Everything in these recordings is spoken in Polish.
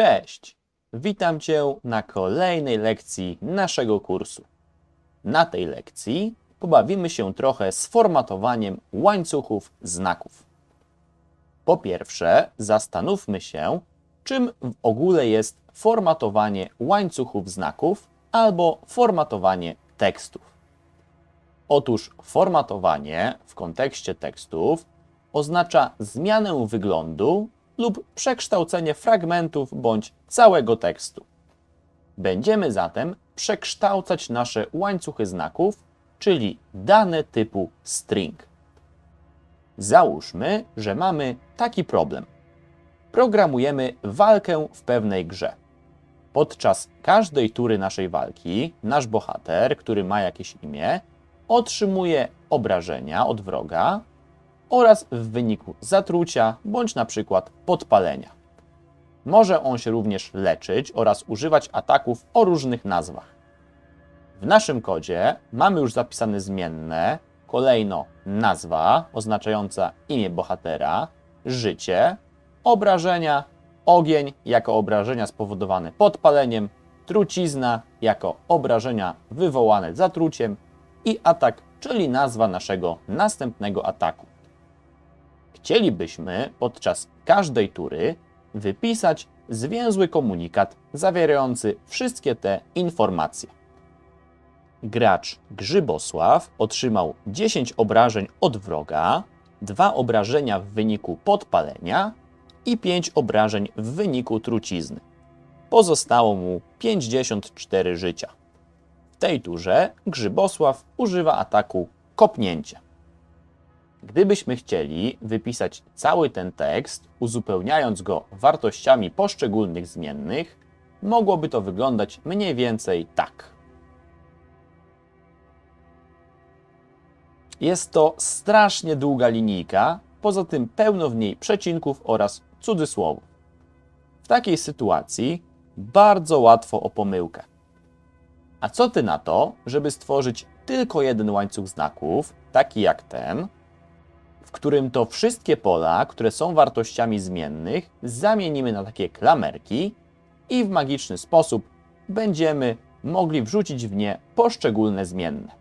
Cześć! Witam Cię na kolejnej lekcji naszego kursu. Na tej lekcji pobawimy się trochę z formatowaniem łańcuchów znaków. Po pierwsze, zastanówmy się, czym w ogóle jest formatowanie łańcuchów znaków albo formatowanie tekstów. Otóż formatowanie w kontekście tekstów oznacza zmianę wyglądu lub przekształcenie fragmentów bądź całego tekstu. Będziemy zatem przekształcać nasze łańcuchy znaków, czyli dane typu string. Załóżmy, że mamy taki problem. Programujemy walkę w pewnej grze. Podczas każdej tury naszej walki, nasz bohater, który ma jakieś imię, otrzymuje obrażenia od wroga oraz w wyniku zatrucia bądź na przykład podpalenia. Może on się również leczyć oraz używać ataków o różnych nazwach. W naszym kodzie mamy już zapisane zmienne, kolejno nazwa oznaczająca imię bohatera, życie, obrażenia, ogień jako obrażenia spowodowane podpaleniem, trucizna jako obrażenia wywołane zatruciem i atak, czyli nazwa naszego następnego ataku. Chcielibyśmy podczas każdej tury wypisać zwięzły komunikat zawierający wszystkie te informacje. Gracz Grzybosław otrzymał 10 obrażeń od wroga, 2 obrażenia w wyniku podpalenia i 5 obrażeń w wyniku trucizny. Pozostało mu 54 życia. W tej turze Grzybosław używa ataku kopnięcie. Gdybyśmy chcieli wypisać cały ten tekst, uzupełniając go wartościami poszczególnych zmiennych, mogłoby to wyglądać mniej więcej tak. Jest to strasznie długa linijka, poza tym pełno w niej przecinków oraz cudzysłowów. W takiej sytuacji bardzo łatwo o pomyłkę. A co ty na to, żeby stworzyć tylko jeden łańcuch znaków, taki jak ten, w którym to wszystkie pola, które są wartościami zmiennych, zamienimy na takie klamerki i w magiczny sposób będziemy mogli wrzucić w nie poszczególne zmienne.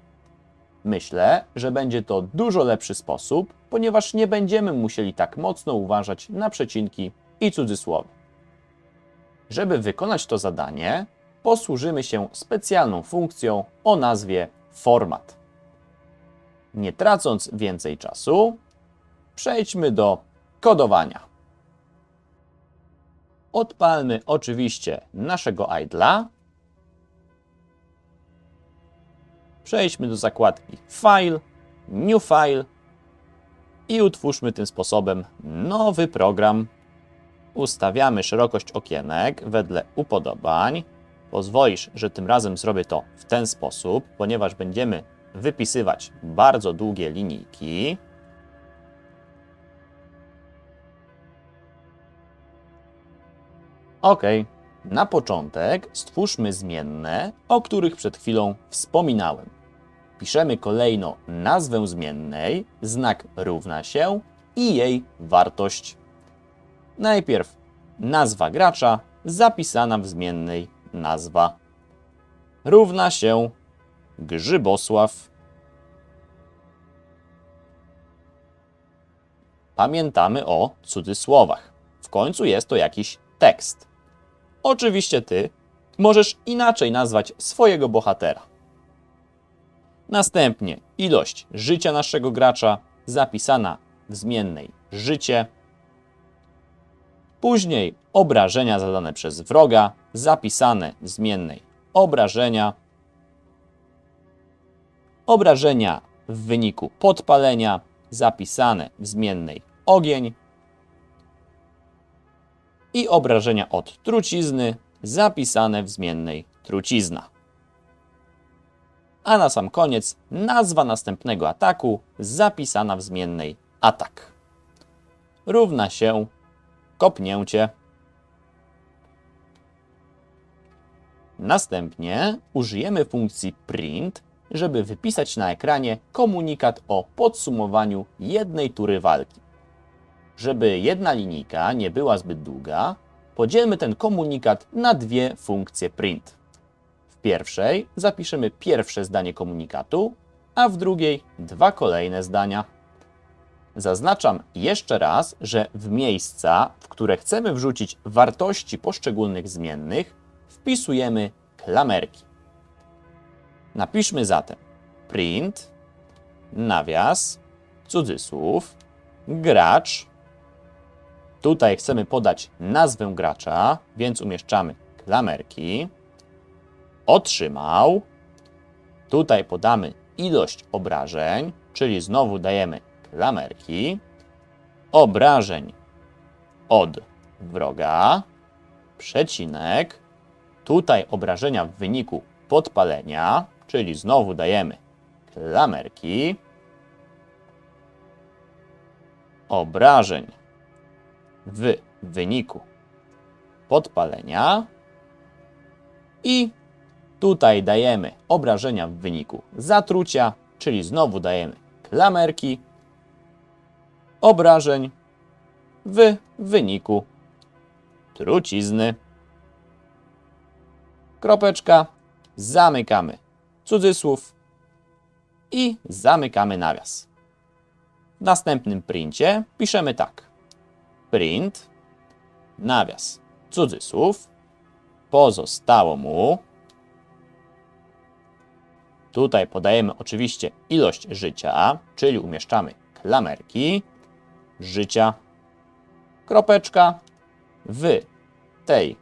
Myślę, że będzie to dużo lepszy sposób, ponieważ nie będziemy musieli tak mocno uważać na przecinki i cudzysłowy. Żeby wykonać to zadanie, posłużymy się specjalną funkcją o nazwie format. Nie tracąc więcej czasu, przejdźmy do kodowania. Odpalmy oczywiście naszego idla. Przejdźmy do zakładki File, New File i utwórzmy tym sposobem nowy program. Ustawiamy szerokość okienek wedle upodobań. Pozwolisz, że tym razem zrobię to w ten sposób, ponieważ będziemy wypisywać bardzo długie linijki. Ok, na początek stwórzmy zmienne, o których przed chwilą wspominałem. Piszemy kolejno nazwę zmiennej, znak równa się i jej wartość. Najpierw nazwa gracza zapisana w zmiennej nazwa równa się Grzybosław. Pamiętamy o cudzysłowach. W końcu jest to jakiś tekst. Oczywiście ty możesz inaczej nazwać swojego bohatera. Następnie ilość życia naszego gracza zapisana w zmiennej życie. Później obrażenia zadane przez wroga zapisane w zmiennej obrażenia. Obrażenia w wyniku podpalenia zapisane w zmiennej ogień i obrażenia od trucizny zapisane w zmiennej trucizna. A na sam koniec nazwa następnego ataku zapisana w zmiennej atak. Równa się kopnięcie. Następnie użyjemy funkcji print, żeby wypisać na ekranie komunikat o podsumowaniu jednej tury walki. Żeby jedna linijka nie była zbyt długa, podzielmy ten komunikat na dwie funkcje print. W pierwszej zapiszemy pierwsze zdanie komunikatu, a w drugiej dwa kolejne zdania. Zaznaczam jeszcze raz, że w miejsca, w które chcemy wrzucić wartości poszczególnych zmiennych, wpisujemy klamerki. Napiszmy zatem print, nawias, cudzysłów, gracz. Tutaj chcemy podać nazwę gracza, więc umieszczamy klamerki. Otrzymał. Tutaj podamy ilość obrażeń, czyli znowu dajemy klamerki. Obrażeń od wroga, przecinek. Tutaj obrażenia w wyniku podpalenia, czyli znowu dajemy klamerki. Obrażeń w wyniku podpalenia i tutaj dajemy obrażenia w wyniku zatrucia, czyli znowu dajemy klamerki obrażeń w wyniku trucizny. Kropeczka, zamykamy cudzysłów i zamykamy nawias. W następnym princie piszemy tak. Print, nawias, cudzysłów, pozostało mu. Tutaj podajemy oczywiście ilość życia, czyli umieszczamy klamerki życia. Kropeczka w tej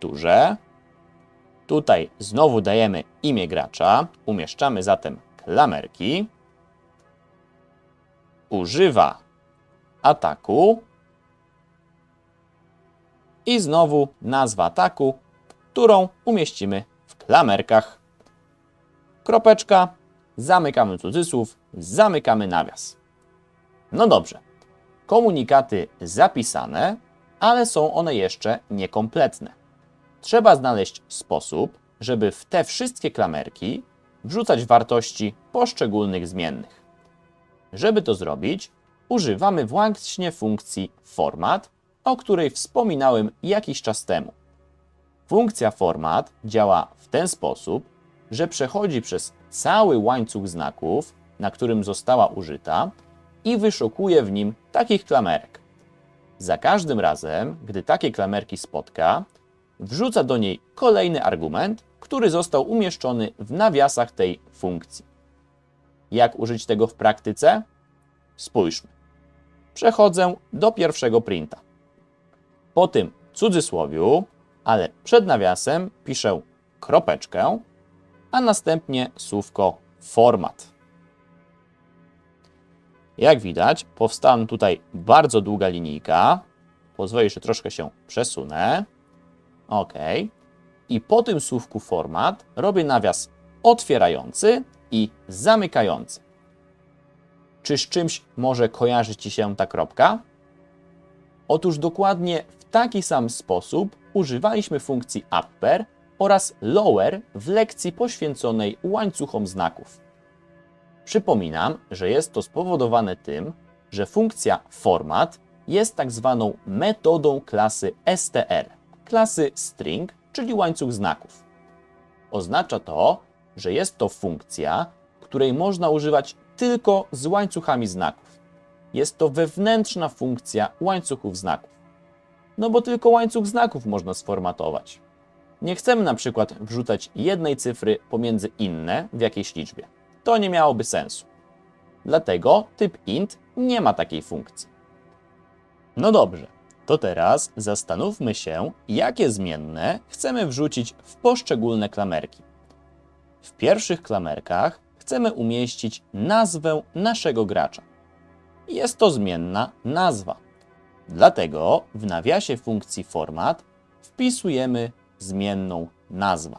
turze. Tutaj znowu dajemy imię gracza, umieszczamy zatem klamerki. Używa ataku. I znowu nazwa ataku, którą umieścimy w klamerkach. Kropeczka, zamykamy cudzysłów, zamykamy nawias. No dobrze, komunikaty zapisane, ale są one jeszcze niekompletne. Trzeba znaleźć sposób, żeby w te wszystkie klamerki wrzucać wartości poszczególnych zmiennych. Żeby to zrobić, używamy właśnie funkcji format, o której wspominałem jakiś czas temu. Funkcja format działa w ten sposób, że przechodzi przez cały łańcuch znaków, na którym została użyta i wyszukuje w nim takich klamerek. Za każdym razem, gdy takie klamerki spotka, wrzuca do niej kolejny argument, który został umieszczony w nawiasach tej funkcji. Jak użyć tego w praktyce? Spójrzmy. Przechodzę do pierwszego printa. Po tym cudzysłowiu, ale przed nawiasem piszę kropeczkę, a następnie słówko format. Jak widać, powstała tutaj bardzo długa linijka. Pozwolę, że troszkę się przesunę. OK. I po tym słówku format robię nawias otwierający i zamykający. Czy z czymś może kojarzyć Ci się ta kropka? Otóż dokładnie taki sam sposób używaliśmy funkcji upper oraz lower w lekcji poświęconej łańcuchom znaków. Przypominam, że jest to spowodowane tym, że funkcja format jest tak zwaną metodą klasy str, klasy string, czyli łańcuch znaków. Oznacza to, że jest to funkcja, której można używać tylko z łańcuchami znaków. Jest to wewnętrzna funkcja łańcuchów znaków. No bo tylko łańcuch znaków można sformatować. Nie chcemy na przykład wrzucać jednej cyfry pomiędzy inne w jakiejś liczbie. To nie miałoby sensu. Dlatego typ int nie ma takiej funkcji. No dobrze, to teraz zastanówmy się, jakie zmienne chcemy wrzucić w poszczególne klamerki. W pierwszych klamerkach chcemy umieścić nazwę naszego gracza. Jest to zmienna nazwa. Dlatego w nawiasie funkcji format wpisujemy zmienną nazwa.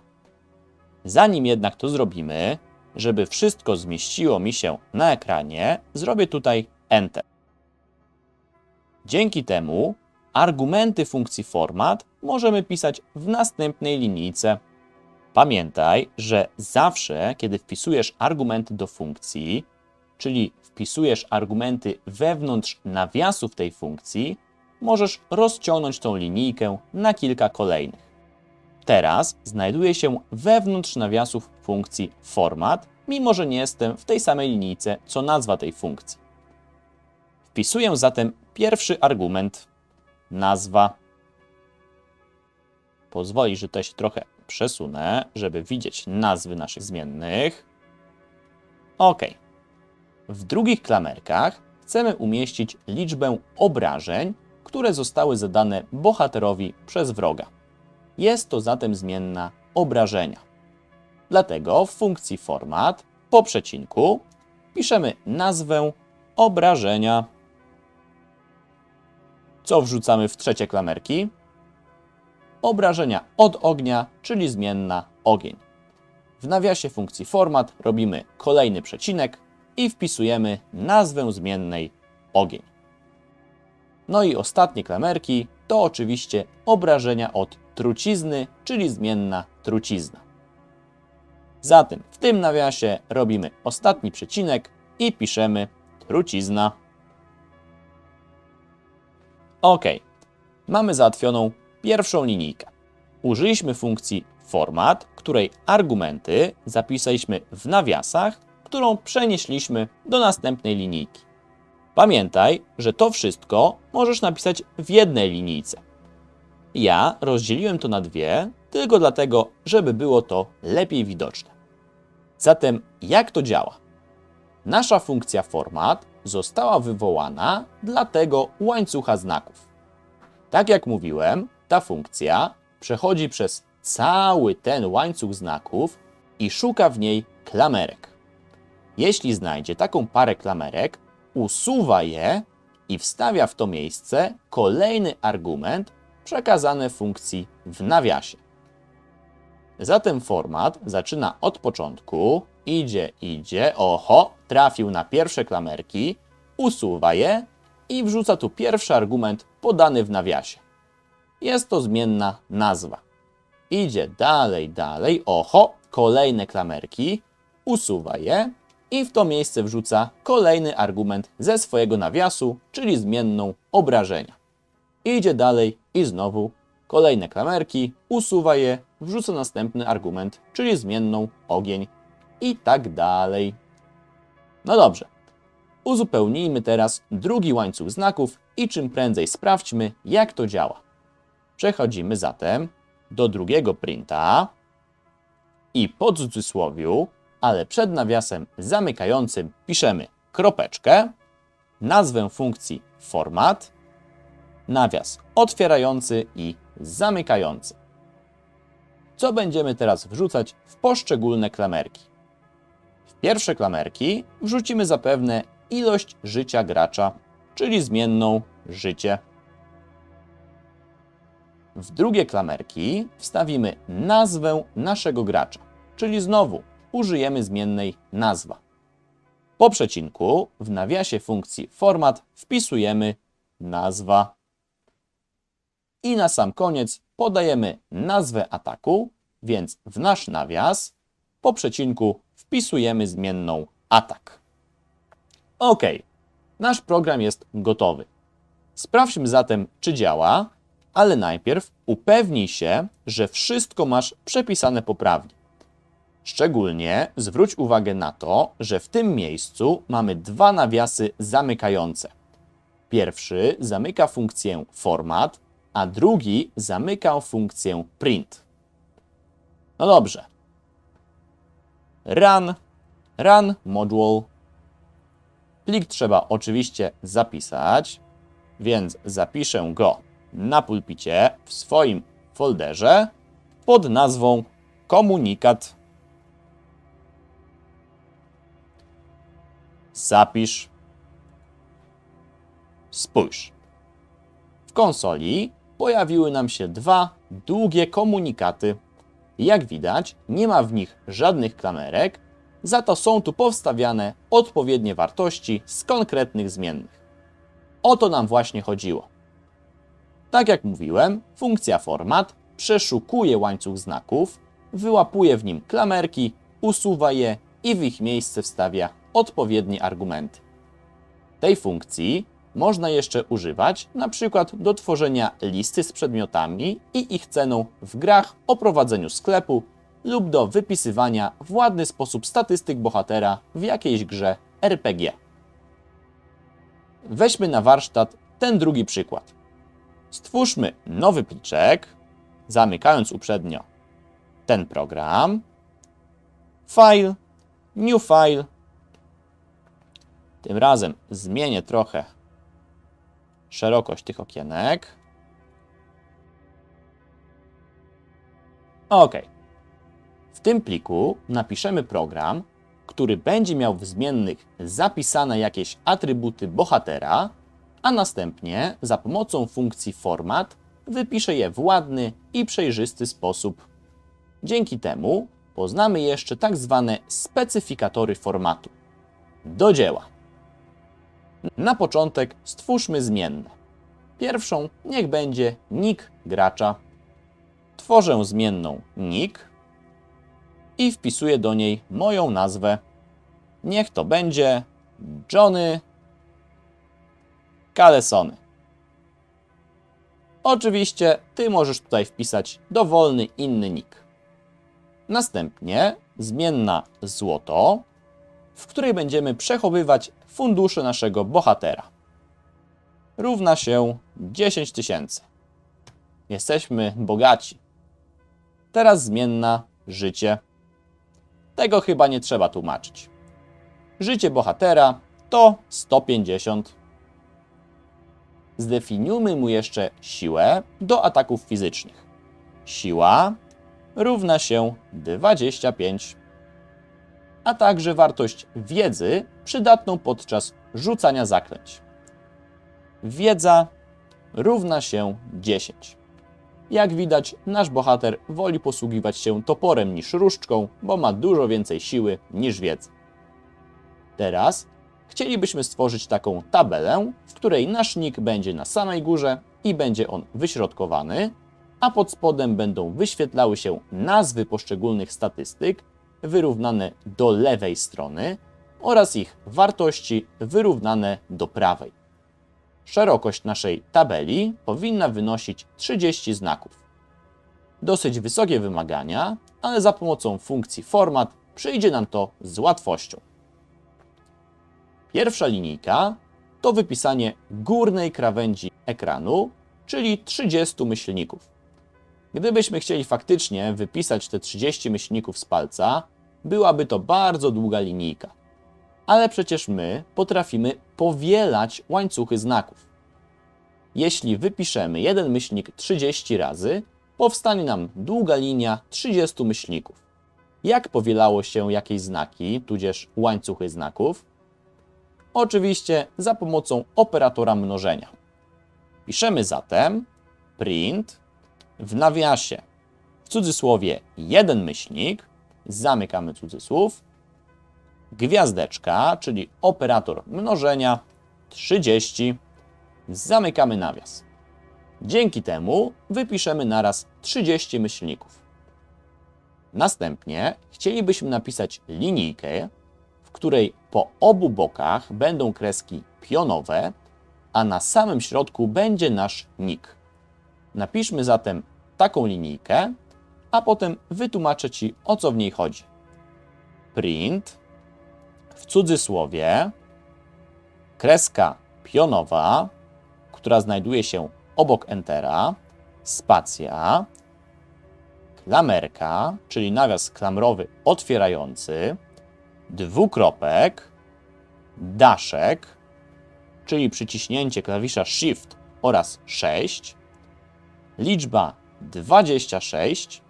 Zanim jednak to zrobimy, żeby wszystko zmieściło mi się na ekranie, zrobię tutaj Enter. Dzięki temu argumenty funkcji format możemy pisać w następnej linijce. Pamiętaj, że zawsze, kiedy wpisujesz argumenty do funkcji, czyli wpisujesz argumenty wewnątrz nawiasów tej funkcji, możesz rozciągnąć tą linijkę na kilka kolejnych. Teraz znajduję się wewnątrz nawiasów funkcji format, mimo że nie jestem w tej samej linijce co nazwa tej funkcji. Wpisuję zatem pierwszy argument, nazwa. Pozwoli, że to się trochę przesunę, żeby widzieć nazwy naszych zmiennych. OK. W drugich klamerkach chcemy umieścić liczbę obrażeń, które zostały zadane bohaterowi przez wroga. Jest to zatem zmienna obrażenia. Dlatego w funkcji format po przecinku piszemy nazwę obrażenia. Co wrzucamy w trzecie klamerki? Obrażenia od ognia, czyli zmienna ogień. W nawiasie funkcji format robimy kolejny przecinek i wpisujemy nazwę zmiennej ogień. No i ostatnie klamerki to oczywiście obrażenia od trucizny, czyli zmienna trucizna. Zatem w tym nawiasie robimy ostatni przecinek i piszemy trucizna. OK. Mamy załatwioną pierwszą linijkę. Użyliśmy funkcji format, której argumenty zapisaliśmy w nawiasach, którą przenieśliśmy do następnej linijki. Pamiętaj, że to wszystko możesz napisać w jednej linijce. Ja rozdzieliłem to na dwie, tylko dlatego, żeby było to lepiej widoczne. Zatem jak to działa? Nasza funkcja format została wywołana dla tego łańcucha znaków. Tak jak mówiłem, ta funkcja przechodzi przez cały ten łańcuch znaków i szuka w niej klamerek. Jeśli znajdzie taką parę klamerek, usuwa je i wstawia w to miejsce kolejny argument przekazany funkcji w nawiasie. Zatem format zaczyna od początku, idzie, idzie, oho, trafił na pierwsze klamerki, usuwa je i wrzuca tu pierwszy argument podany w nawiasie. Jest to zmienna nazwa. Idzie dalej, dalej, oho, kolejne klamerki, usuwa je i w to miejsce wrzuca kolejny argument ze swojego nawiasu, czyli zmienną obrażenia. Idzie dalej i znowu kolejne klamerki, usuwa je, wrzuca następny argument, czyli zmienną ogień i tak dalej. No dobrze. Uzupełnijmy teraz drugi łańcuch znaków i czym prędzej sprawdźmy, jak to działa. Przechodzimy zatem do drugiego printa i po cudzysłowiu, ale przed nawiasem zamykającym piszemy kropeczkę, nazwę funkcji format, nawias otwierający i zamykający. Co będziemy teraz wrzucać w poszczególne klamerki? W pierwsze klamerki wrzucimy zapewne ilość życia gracza, czyli zmienną życie. W drugie klamerki wstawimy nazwę naszego gracza, czyli znowu użyjemy zmiennej nazwa. Po przecinku w nawiasie funkcji format wpisujemy nazwa. I na sam koniec podajemy nazwę ataku, więc w nasz nawias po przecinku wpisujemy zmienną atak. OK, nasz program jest gotowy. Sprawdźmy zatem, czy działa, ale najpierw upewnij się, że wszystko masz przepisane poprawnie. Szczególnie zwróć uwagę na to, że w tym miejscu mamy dwa nawiasy zamykające. Pierwszy zamyka funkcję format, a drugi zamyka funkcję print. No dobrze. Run, run module. Plik trzeba oczywiście zapisać, więc zapiszę go na pulpicie w swoim folderze pod nazwą komunikat. Zapisz. Spójrz. W konsoli pojawiły nam się dwa długie komunikaty. Jak widać, nie ma w nich żadnych klamerek, za to są tu powstawiane odpowiednie wartości z konkretnych zmiennych. O to nam właśnie chodziło. Tak jak mówiłem, funkcja format przeszukuje łańcuch znaków, wyłapuje w nim klamerki, usuwa je i w ich miejsce wstawia odpowiednie argumenty. Tej funkcji można jeszcze używać przykład do tworzenia listy z przedmiotami i ich ceną w grach o prowadzeniu sklepu lub do wypisywania w ładny sposób statystyk bohatera w jakiejś grze RPG. Weźmy na warsztat ten drugi przykład. Stwórzmy nowy pliczek, zamykając uprzednio ten program. File, New File. Tym razem zmienię trochę szerokość tych okienek. OK. W tym pliku napiszemy program, który będzie miał w zmiennych zapisane jakieś atrybuty bohatera, a następnie za pomocą funkcji format wypisze je w ładny i przejrzysty sposób. Dzięki temu poznamy jeszcze tak zwane specyfikatory formatu. Do dzieła. Na początek stwórzmy zmienne. Pierwszą niech będzie nick gracza. Tworzę zmienną nick i wpisuję do niej moją nazwę. Niech to będzie Johnny Kalesony. Oczywiście ty możesz tutaj wpisać dowolny inny nick. Następnie zmienna złoto, w której będziemy przechowywać fundusze naszego bohatera. Równa się 10 tysięcy. Jesteśmy bogaci. Teraz zmienna życie. Tego chyba nie trzeba tłumaczyć. Życie bohatera to 150. Zdefiniujmy mu jeszcze siłę do ataków fizycznych. Siła równa się 25, a także wartość wiedzy przydatną podczas rzucania zaklęć. Wiedza równa się 10. Jak widać, nasz bohater woli posługiwać się toporem niż różdżką, bo ma dużo więcej siły niż wiedzy. Teraz chcielibyśmy stworzyć taką tabelę, w której nasz nick będzie na samej górze i będzie on wyśrodkowany, a pod spodem będą wyświetlały się nazwy poszczególnych statystyk wyrównane do lewej strony oraz ich wartości wyrównane do prawej. Szerokość naszej tabeli powinna wynosić 30 znaków. Dosyć wysokie wymagania, ale za pomocą funkcji format przyjdzie nam to z łatwością. Pierwsza linijka to wypisanie górnej krawędzi ekranu, czyli 30 myślników. Gdybyśmy chcieli faktycznie wypisać te 30 myślników z palca, byłaby to bardzo długa linijka. Ale przecież my potrafimy powielać łańcuchy znaków. Jeśli wypiszemy jeden myślnik 30 razy, powstanie nam długa linia 30 myślników. Jak powielało się jakieś znaki, tudzież łańcuchy znaków? Oczywiście za pomocą operatora mnożenia. Piszemy zatem print w nawiasie w cudzysłowie jeden myślnik, zamykamy cudzysłów, gwiazdeczka, czyli operator mnożenia 30, zamykamy nawias. Dzięki temu wypiszemy naraz 30 myślników. Następnie chcielibyśmy napisać linijkę, w której po obu bokach będą kreski pionowe, a na samym środku będzie nasz nick. Napiszmy zatem taką linijkę, a potem wytłumaczę Ci, o co w niej chodzi. Print w cudzysłowie kreska pionowa, która znajduje się obok Entera, spacja, klamerka, czyli nawias klamrowy otwierający, dwukropek, daszek, czyli przyciśnięcie klawisza Shift oraz 6, liczba 26,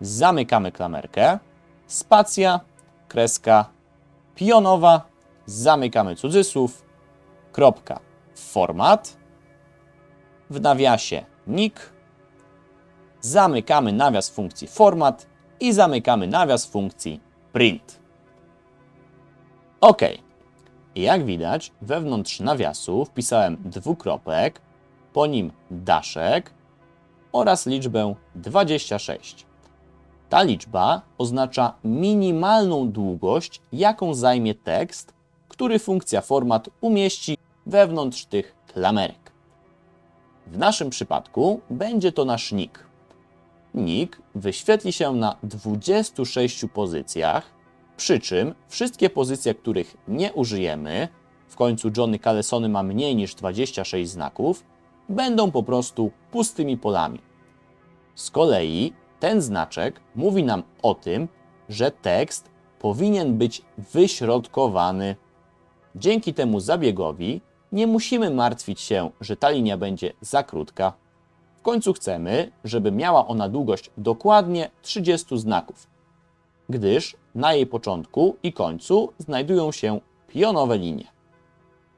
zamykamy klamerkę, spacja, kreska pionowa, zamykamy cudzysłów, kropka, format, w nawiasie nick, zamykamy nawias funkcji format i zamykamy nawias funkcji print. OK. Jak widać, wewnątrz nawiasu wpisałem dwukropek, po nim daszek oraz liczbę 26. Ta liczba oznacza minimalną długość, jaką zajmie tekst, który funkcja format umieści wewnątrz tych klamerek. W naszym przypadku będzie to nasz nick. Nick wyświetli się na 26 pozycjach, przy czym wszystkie pozycje, których nie użyjemy, w końcu Johnny Calesony ma mniej niż 26 znaków, będą po prostu pustymi polami. Z kolei ten znaczek mówi nam o tym, że tekst powinien być wyśrodkowany. Dzięki temu zabiegowi nie musimy martwić się, że ta linia będzie za krótka. W końcu chcemy, żeby miała ona długość dokładnie 30 znaków, gdyż na jej początku i końcu znajdują się pionowe linie.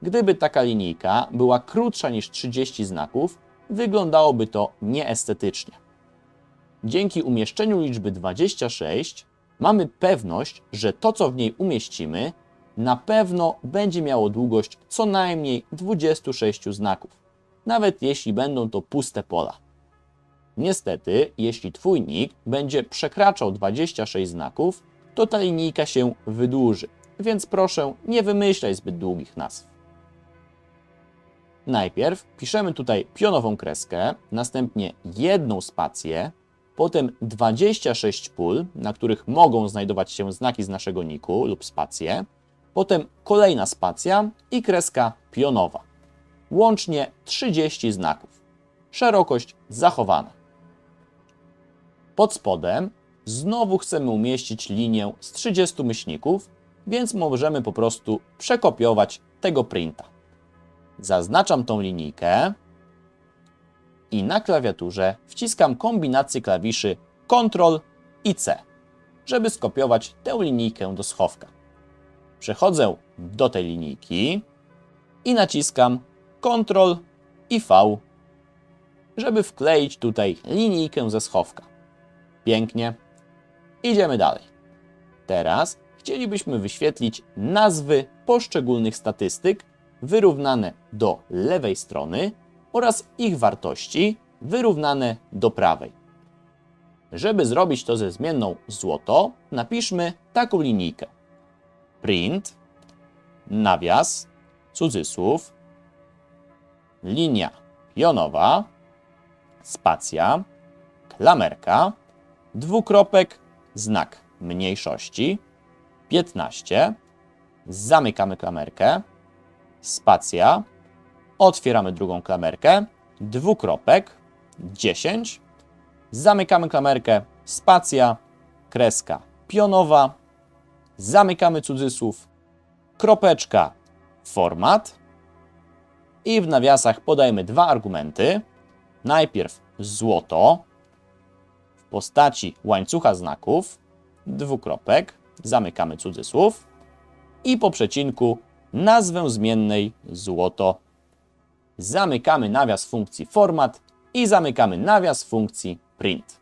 Gdyby taka linijka była krótsza niż 30 znaków, wyglądałoby to nieestetycznie. Dzięki umieszczeniu liczby 26 mamy pewność, że to, co w niej umieścimy, na pewno będzie miało długość co najmniej 26 znaków, nawet jeśli będą to puste pola. Niestety, jeśli Twój nick będzie przekraczał 26 znaków, to ta linijka się wydłuży, więc proszę nie wymyślaj zbyt długich nazw. Najpierw piszemy tutaj pionową kreskę, następnie jedną spację, potem 26 pól, na których mogą znajdować się znaki z naszego niku lub spacje, potem kolejna spacja i kreska pionowa. Łącznie 30 znaków. Szerokość zachowana. Pod spodem znowu chcemy umieścić linię z 30 myślników, więc możemy po prostu przekopiować tego printa. Zaznaczam tą linijkę i na klawiaturze wciskam kombinację klawiszy Ctrl i C, żeby skopiować tę linijkę do schowka. Przechodzę do tej linijki i naciskam Ctrl i V, żeby wkleić tutaj linijkę ze schowka. Pięknie. Idziemy dalej. Teraz chcielibyśmy wyświetlić nazwy poszczególnych statystyk wyrównane do lewej strony oraz ich wartości wyrównane do prawej. Żeby zrobić to ze zmienną złoto, napiszmy taką linijkę. Print, nawias, cudzysłów, linia pionowa, spacja, klamerka, dwukropek, znak mniejszości, 15, zamykamy klamerkę, spacja, otwieramy drugą klamerkę, dwukropek, 10, zamykamy klamerkę, spacja, kreska pionowa, zamykamy cudzysłów, kropeczka, format. I w nawiasach podajemy dwa argumenty. Najpierw złoto. W postaci łańcucha znaków, dwukropek, zamykamy cudzysłów. I po przecinku nazwę zmiennej złoto. Zamykamy nawias funkcji format i zamykamy nawias funkcji print.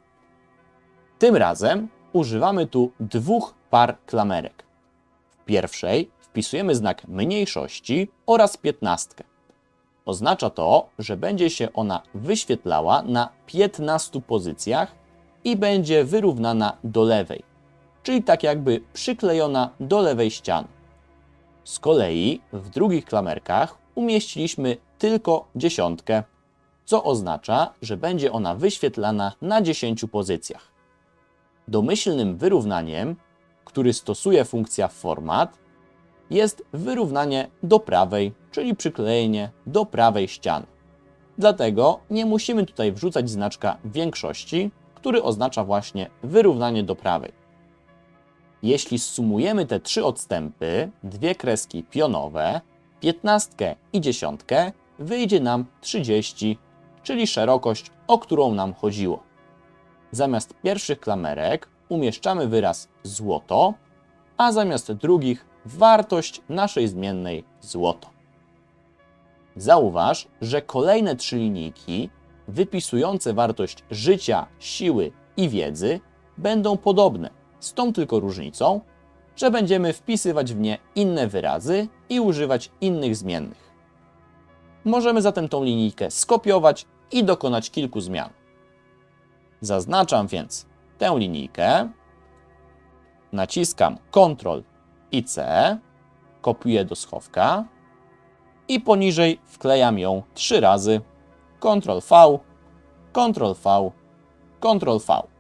Tym razem używamy tu dwóch par klamerek. W pierwszej wpisujemy znak mniejszości oraz piętnastkę. Oznacza to, że będzie się ona wyświetlała na 15 pozycjach i będzie wyrównana do lewej, czyli tak jakby przyklejona do lewej ściany. Z kolei w drugich klamerkach umieściliśmy tylko dziesiątkę, co oznacza, że będzie ona wyświetlana na 10 pozycjach. Domyślnym wyrównaniem, który stosuje funkcja format, jest wyrównanie do prawej, czyli przyklejenie do prawej ściany. Dlatego nie musimy tutaj wrzucać znaczka większości, który oznacza właśnie wyrównanie do prawej. Jeśli sumujemy te trzy odstępy, dwie kreski pionowe, piętnastkę i dziesiątkę, wyjdzie nam 30, czyli szerokość, o którą nam chodziło. Zamiast pierwszych klamerek umieszczamy wyraz złoto, a zamiast drugich wartość naszej zmiennej złoto. Zauważ, że kolejne trzy linijki wypisujące wartość życia, siły i wiedzy będą podobne, z tą tylko różnicą, że będziemy wpisywać w nie inne wyrazy i używać innych zmiennych. Możemy zatem tą linijkę skopiować i dokonać kilku zmian. Zaznaczam więc tę linijkę, naciskam Ctrl i C, kopiuję do schowka i poniżej wklejam ją trzy razy. Ctrl V, Ctrl V, Ctrl V.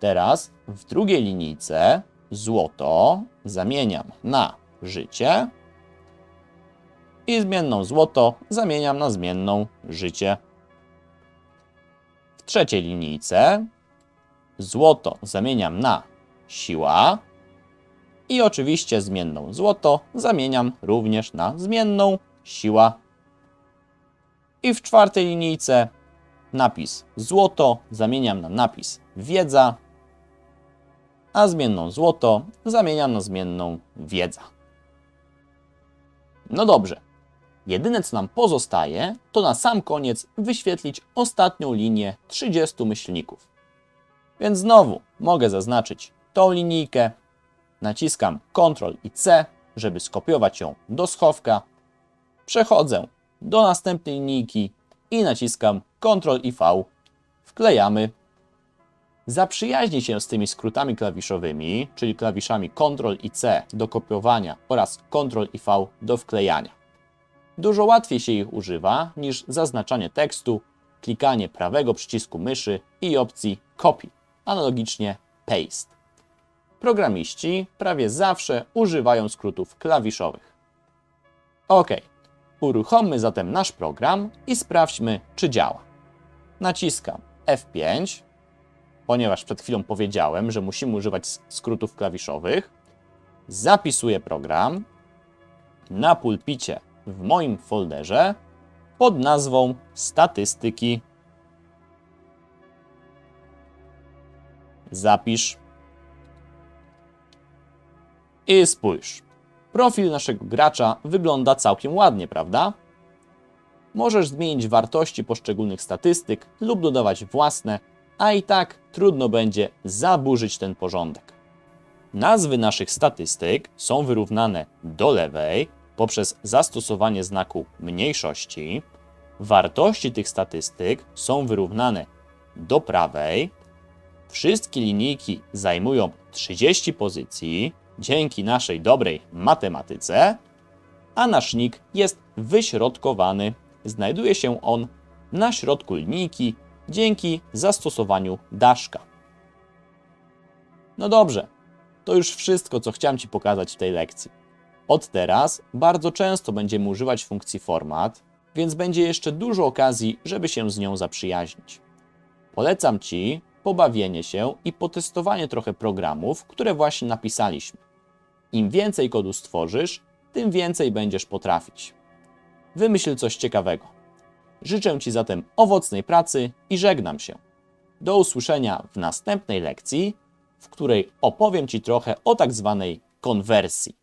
Teraz w drugiej linijce złoto zamieniam na życie i zmienną złoto zamieniam na zmienną życie. W trzeciej linijce złoto zamieniam na siła i oczywiście zmienną złoto zamieniam również na zmienną siła. I w czwartej linijce napis złoto zamieniam na napis wiedza, a zmienną złoto zamieniam na zmienną wiedza. No dobrze. Jedyne co nam pozostaje, to na sam koniec wyświetlić ostatnią linię 30 myślników. Więc znowu mogę zaznaczyć tą linijkę, naciskam Ctrl i C, żeby skopiować ją do schowka, przechodzę do następnej linijki i naciskam Ctrl i V, wklejamy. Zaprzyjaźnij się z tymi skrótami klawiszowymi, czyli klawiszami Ctrl i C do kopiowania oraz Ctrl i V do wklejania. Dużo łatwiej się ich używa niż zaznaczanie tekstu, klikanie prawego przycisku myszy i opcji Copy, analogicznie Paste. Programiści prawie zawsze używają skrótów klawiszowych. OK, uruchommy zatem nasz program i sprawdźmy, czy działa. Naciskam F5, ponieważ przed chwilą powiedziałem, że musimy używać skrótów klawiszowych. Zapisuję program na pulpicie w moim folderze pod nazwą statystyki. Zapisz. I spójrz. Profil naszego gracza wygląda całkiem ładnie, prawda? Możesz zmienić wartości poszczególnych statystyk lub dodawać własne, a i tak trudno będzie zaburzyć ten porządek. Nazwy naszych statystyk są wyrównane do lewej poprzez zastosowanie znaku mniejszości. Wartości tych statystyk są wyrównane do prawej. Wszystkie linijki zajmują 30 pozycji dzięki naszej dobrej matematyce, a nasz nick jest wyśrodkowany. Znajduje się on na środku linijki dzięki zastosowaniu daszka. No dobrze, to już wszystko, co chciałem Ci pokazać w tej lekcji. Od teraz bardzo często będziemy używać funkcji format, więc będzie jeszcze dużo okazji, żeby się z nią zaprzyjaźnić. Polecam Ci pobawienie się i potestowanie trochę programów, które właśnie napisaliśmy. Im więcej kodu stworzysz, tym więcej będziesz potrafić. Wymyśl coś ciekawego. Życzę Ci zatem owocnej pracy i żegnam się. Do usłyszenia w następnej lekcji, w której opowiem Ci trochę o tak zwanej konwersji.